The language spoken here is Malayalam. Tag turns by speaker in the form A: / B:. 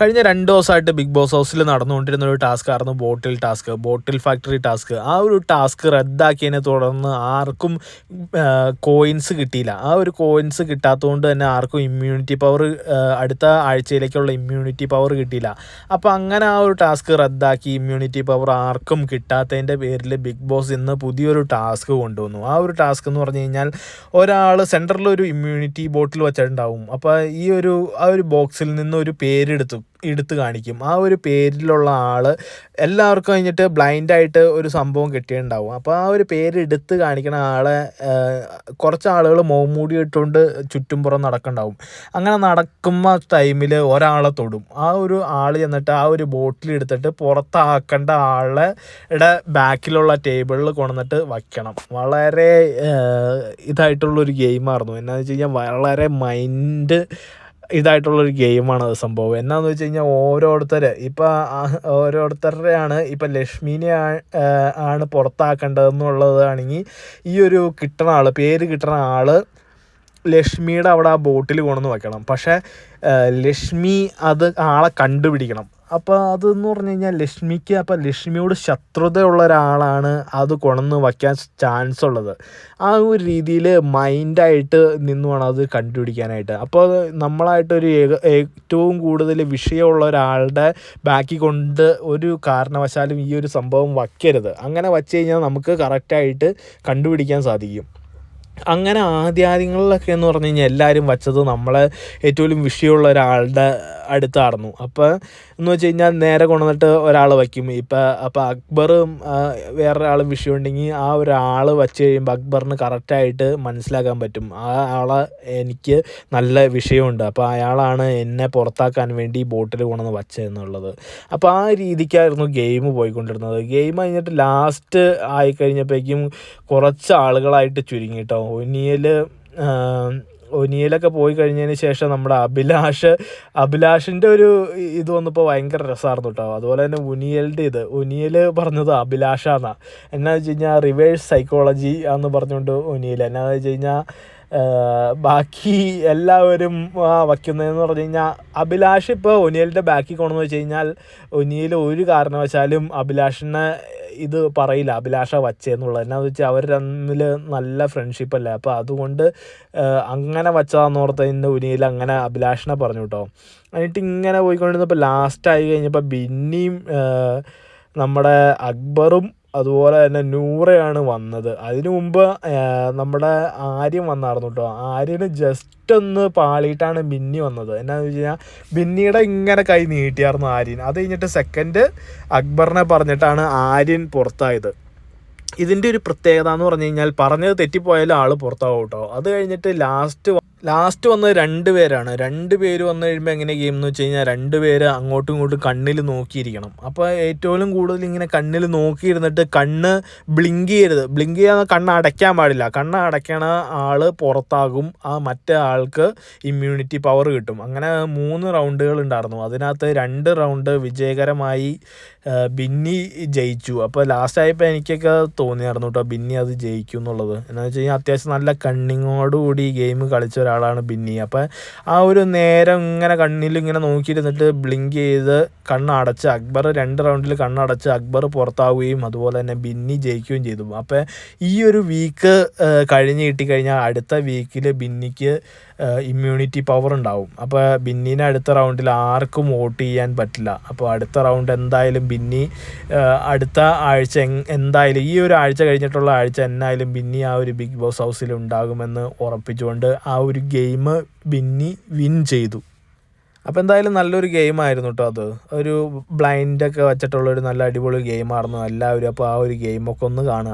A: കഴിഞ്ഞ രണ്ട് ദിവസമായിട്ട് ബിഗ് ബോസ് ഹൗസിൽ നടന്നുകൊണ്ടിരുന്ന ഒരു ടാസ്ക് ആയിരുന്നു bottle task bottle factory task ആ ഒരു ടാസ്ക് റദ്ദാക്കിയതിനെ തുടർന്ന് ആർക്കും കോയിൻസ് കിട്ടിയില്ല. ആ ഒരു കോയിൻസ് കിട്ടാത്തതുകൊണ്ട് തന്നെ ആർക്കും ഇമ്മ്യൂണിറ്റി പവർ അടുത്ത ആഴ്ചയിലേക്കുള്ള ഇമ്മ്യൂണിറ്റി പവർ കിട്ടിയില്ല. അപ്പോൾ അങ്ങനെ ആ ഒരു ടാസ്ക് റദ്ദാക്കി ഇമ്മ്യൂണിറ്റി പവർ ആർക്കും കിട്ടാത്തതിന്റെ പേരിൽ ബിഗ് ബോസ് ഇന്ന് പുതിയൊരു ടാസ്ക് കൊണ്ടുവന്നു. ആ ഒരു ടാസ്ക് എന്ന് പറഞ്ഞു കഴിഞ്ഞാൽ ഒരാൾ സെന്ററിൽ ഒരു ഇമ്മ്യൂണിറ്റി ബോട്ടിൽ വെച്ചിട്ടുണ്ടാവും. അപ്പോൾ ഈ ഒരു ആ ഒരു ബോക്സിൽ നിന്ന് ഒരു പേരെടുത്തു. എടുത്ത് കാണിക്കും. ആ ഒരു പേരിലുള്ള ആൾ എല്ലാവർക്കും കഴിഞ്ഞിട്ട് ബ്ലൈൻഡായിട്ട് ഒരു സംഭവം കിട്ടിയിട്ടുണ്ടാവും. അപ്പോൾ ആ ഒരു പേര് എടുത്ത് കാണിക്കുന്ന ആളെ കുറച്ച് ആളുകൾ മോമൂടി ഇട്ടുകൊണ്ട് ചുറ്റും പുറം നടക്കണ്ടാവും. അങ്ങനെ നടക്കുന്ന ടൈമിൽ ഒരാളെ തൊടും. ആ ഒരു ആൾ ചെന്നിട്ട് ആ ഒരു ബോട്ടിൽ എടുത്തിട്ട് പുറത്താക്കേണ്ട ആളെ ബാക്കിലുള്ള ടേബിളിൽ കൊണ്ടുവന്നിട്ട് വയ്ക്കണം. വളരെ ഇതായിട്ടുള്ളൊരു ഗെയിമായിരുന്നു. എന്നാന്ന് വെച്ച് കഴിഞ്ഞാൽ വളരെ മൈൻഡ് ഇതായിട്ടുള്ളൊരു ഗെയിമാണ് അത് സംഭവം. എന്നാന്ന് വെച്ച് കഴിഞ്ഞാൽ ഓരോരുത്തർ ഇപ്പം ഓരോരുത്തരുടെയാണ് ഇപ്പം ലക്ഷ്മീനെ ആണ് പുറത്താക്കേണ്ടതെന്നുള്ളതാണെങ്കിൽ ഈ ഒരു കിട്ടണ ആൾ പേര് കിട്ടണ ആൾ ലക്ഷ്മിയുടെ അവിടെ ആ ബോട്ടിൽ കൊണ്ടുവന്ന് വെക്കണം. പക്ഷേ ലക്ഷ്മി അത് ആളെ കണ്ടുപിടിക്കണം. അപ്പോൾ അതെന്ന് പറഞ്ഞു കഴിഞ്ഞാൽ ലക്ഷ്മിക്ക് അപ്പോൾ ലക്ഷ്മിയോട് ശത്രുതയുള്ള ഒരാളാണ് അത് കൊണന്ന് വയ്ക്കാൻ ചാൻസ് ഉള്ളത് ആ ഒരു രീതിയിൽ മൈൻഡായിട്ട് നിന്നു വേണം അത് കണ്ടുപിടിക്കാനായിട്ട്. അപ്പോൾ നമ്മളായിട്ടൊരു ഏറ്റവും കൂടുതൽ വിഷയമുള്ള ഒരാളുടെ ബാക്കി കൊണ്ട് ഒരു കാരണവശാലും ഈ ഒരു സംഭവം വയ്ക്കരുത്. അങ്ങനെ വച്ച് കഴിഞ്ഞാൽ നമുക്ക് കറക്റ്റായിട്ട് കണ്ടുപിടിക്കാൻ സാധിക്കും. അങ്ങനെ ആദ്യാദ്യങ്ങളിലൊക്കെ എന്ന് പറഞ്ഞു കഴിഞ്ഞാൽ എല്ലാവരും വച്ചത് നമ്മളെ ഏറ്റവും വിഷയമുള്ള ഒരാളുടെ അടുത്തായിരുന്നു അപ്പോൾ എന്ന് വെച്ച് കഴിഞ്ഞാൽ നേരെ കൊണ്ടുവന്നിട്ട് ഒരാൾ വയ്ക്കും. ഇപ്പം അപ്പോൾ അക്ബറും വേറൊരാളും വിഷയം ഉണ്ടെങ്കിൽ ആ ഒരാൾ വച്ച് കഴിയുമ്പോൾ അക്ബറിന് കറക്റ്റായിട്ട് മനസ്സിലാക്കാൻ പറ്റും. ആ ആളെ എനിക്ക് നല്ല വിഷയമുണ്ട്. അപ്പോൾ അയാളാണ് എന്നെ പുറത്താക്കാൻ വേണ്ടി ബോട്ടിൽ കൊണ്ടുവന്ന് വച്ചതെന്നുള്ളത് അപ്പോൾ ആ രീതിക്കായിരുന്നു ഗെയിം പോയിക്കൊണ്ടിരുന്നത്. ഗെയിം കഴിഞ്ഞിട്ട് ലാസ്റ്റ് ആയി കഴിഞ്ഞപ്പോഴേക്കും കുറച്ച് ആളുകളായിട്ട് ചുരുങ്ങി കേട്ടോ ഒനിയൽ ഒനിയലൊക്കെ പോയി കഴിഞ്ഞതിന് ശേഷം നമ്മുടെ അഭിലാഷ് അഭിലാഷിന്റെ ഒരു ഇത് വന്നപ്പോൾ ഭയങ്കര രസമായിരുന്നു കേട്ടോ അതുപോലെ തന്നെ ഉനിയലിന്റെ ഇത്. ഉനിയൽ പറഞ്ഞത് അഭിലാഷാന്നാ. എന്നാന്ന് വെച്ച് കഴിഞ്ഞാൽ റിവേഴ്സ് സൈക്കോളജി എന്ന് പറഞ്ഞുകൊണ്ട് ഉനിയൽ എന്നാന്ന് വെച്ച് കഴിഞ്ഞാൽ ബാക്കി എല്ലാവരും വയ്ക്കുന്നതെന്ന് പറഞ്ഞു കഴിഞ്ഞാൽ അഭിലാഷ് ഇപ്പോൾ ഒനിയലിന്റെ ബാക്കിൽ കൊണ്ടെന്ന് വെച്ച് കഴിഞ്ഞാൽ ഒനിയൽ ഒരു കാരണവശാലും അഭിലാഷിനെ ഇത് പറയില്ല അഭിലാഷ വച്ചേന്നുള്ളത് എന്നാന്ന് വെച്ചാൽ അവർ തമ്മിൽ നല്ല ഫ്രണ്ട്ഷിപ്പ് അല്ലേ? അപ്പോൾ അതുകൊണ്ട് അങ്ങനെ വച്ചതാന്ന് ഓർത്തതിന്റെ ഉനിയിൽ അങ്ങനെ അഭിലാഷിനെ പറഞ്ഞു കേട്ടോ എന്നിട്ട് ഇങ്ങനെ പോയിക്കൊണ്ടിരുന്നപ്പോൾ ലാസ്റ്റായി കഴിഞ്ഞപ്പോൾ ബിന്നിയും നമ്മുടെ അക്ബറും അതുപോലെ തന്നെ നൂറയാണ് വന്നത്. അതിനു മുമ്പ് നമ്മുടെ ആര്യം വന്നായിരുന്നു കേട്ടോ ആര്യന് ജസ്റ്റ് ഒന്ന് പാളിയിട്ടാണ് ബിന്നി വന്നത്. എന്നാന്ന് വെച്ച് കഴിഞ്ഞാൽ ബിന്നിയുടെ ഇങ്ങനെ കൈ നീട്ടിയായിരുന്നു ആര്യൻ അത് കഴിഞ്ഞിട്ട് സെക്കൻഡ് അക്ബറിനെ പറഞ്ഞിട്ടാണ് ആര്യൻ പുറത്തായത്. ഇതിന്റെ ഒരു പ്രത്യേകത എന്ന് പറഞ്ഞു കഴിഞ്ഞാൽ പറഞ്ഞത് തെറ്റിപ്പോയാലും ആൾ പുറത്താവും കേട്ടോ അത് കഴിഞ്ഞിട്ട് ലാസ്റ്റ് ലാസ്റ്റ് വന്നത് രണ്ട് പേരാണ്. രണ്ട് പേര് വന്നു കഴിയുമ്പോൾ എങ്ങനെ ഗെയിം എന്ന് വെച്ച് കഴിഞ്ഞാൽ രണ്ട് പേര് അങ്ങോട്ടും ഇങ്ങോട്ടും കണ്ണിൽ നോക്കിയിരിക്കണം. അപ്പോൾ ഏറ്റവും കൂടുതൽ ഇങ്ങനെ കണ്ണിൽ നോക്കിയിരുന്നിട്ട് കണ്ണ് ബ്ലിങ്ക് ചെയ്യരുത്. ബ്ലിങ്ക് ചെയ്യാൻ കണ്ണ് അടയ്ക്കാൻ പാടില്ല. കണ്ണ് അടയ്ക്കണ ആൾ പുറത്താകും. ആ മറ്റേ ആൾക്ക് ഇമ്മ്യൂണിറ്റി പവർ കിട്ടും. അങ്ങനെ മൂന്ന് റൗണ്ടുകൾ ഉണ്ടായിരുന്നു. അതിനകത്ത് രണ്ട് റൗണ്ട് വിജയകരമായി ബിന്നി ജയിച്ചു. അപ്പോൾ ലാസ്റ്റ് ആയപ്പോൾ എനിക്കൊക്കെ തോന്നിയായിരുന്നു കേട്ടോ ബിന്നി അത് ജയിക്കും എന്നുള്ളത് എന്താണെന്ന് വെച്ച് കഴിഞ്ഞാൽ അത്യാവശ്യം നല്ല കണ്ണിങ്ങോടുകൂടി ഗെയിം കളിച്ച ഒരാളാണ് ബിന്നി. അപ്പം ആ ഒരു നേരം ഇങ്ങനെ കണ്ണിൽ ഇങ്ങനെ നോക്കിയിരുന്നിട്ട് ബ്ലിങ്ക് ചെയ്ത് കണ്ണടച്ച് അക്ബർ രണ്ട് റൗണ്ടിൽ കണ്ണടച്ച് അക്ബർ പുറത്താവുകയും അതുപോലെ തന്നെ ബിന്നി ജയിക്കുകയും ചെയ്തു. അപ്പം ഈ ഒരു വീക്ക് കഴിഞ്ഞ് കിട്ടിക്കഴിഞ്ഞാൽ അടുത്ത വീക്കിൽ ബിന്നിക്ക് ഇമ്മ്യൂണിറ്റി പവർ ഉണ്ടാവും. അപ്പോൾ ബിന്നിനെ അടുത്ത റൗണ്ടിൽ ആർക്കും വോട്ട് ചെയ്യാൻ പറ്റില്ല. അപ്പോൾ അടുത്ത റൗണ്ട് എന്തായാലും ബിന്നി അടുത്ത ആഴ്ച എന്തായാലും ഈ ഒരു ആഴ്ച കഴിഞ്ഞിട്ടുള്ള ആഴ്ച എന്തായാലും ബിന്നി ആ ഒരു ബിഗ് ബോസ് ഹൗസിൽ ഉണ്ടാകുമെന്ന് ഉറപ്പിച്ചുകൊണ്ട് ആ ഒരു ഗെയിം ബിന്നി വിൻ ചെയ്തു. അപ്പോൾ എന്തായാലും നല്ലൊരു ഗെയിമായിരുന്നു കേട്ടോ അത്. ഒരു ബ്ലൈൻഡൊക്കെ വെച്ചിട്ടുള്ളൊരു നല്ല അടിപൊളി ഗെയിമായിരുന്നു എല്ലാവരും അപ്പോൾ ആ ഒരു ഗെയിമൊക്കെ ഒന്ന് കാണുക.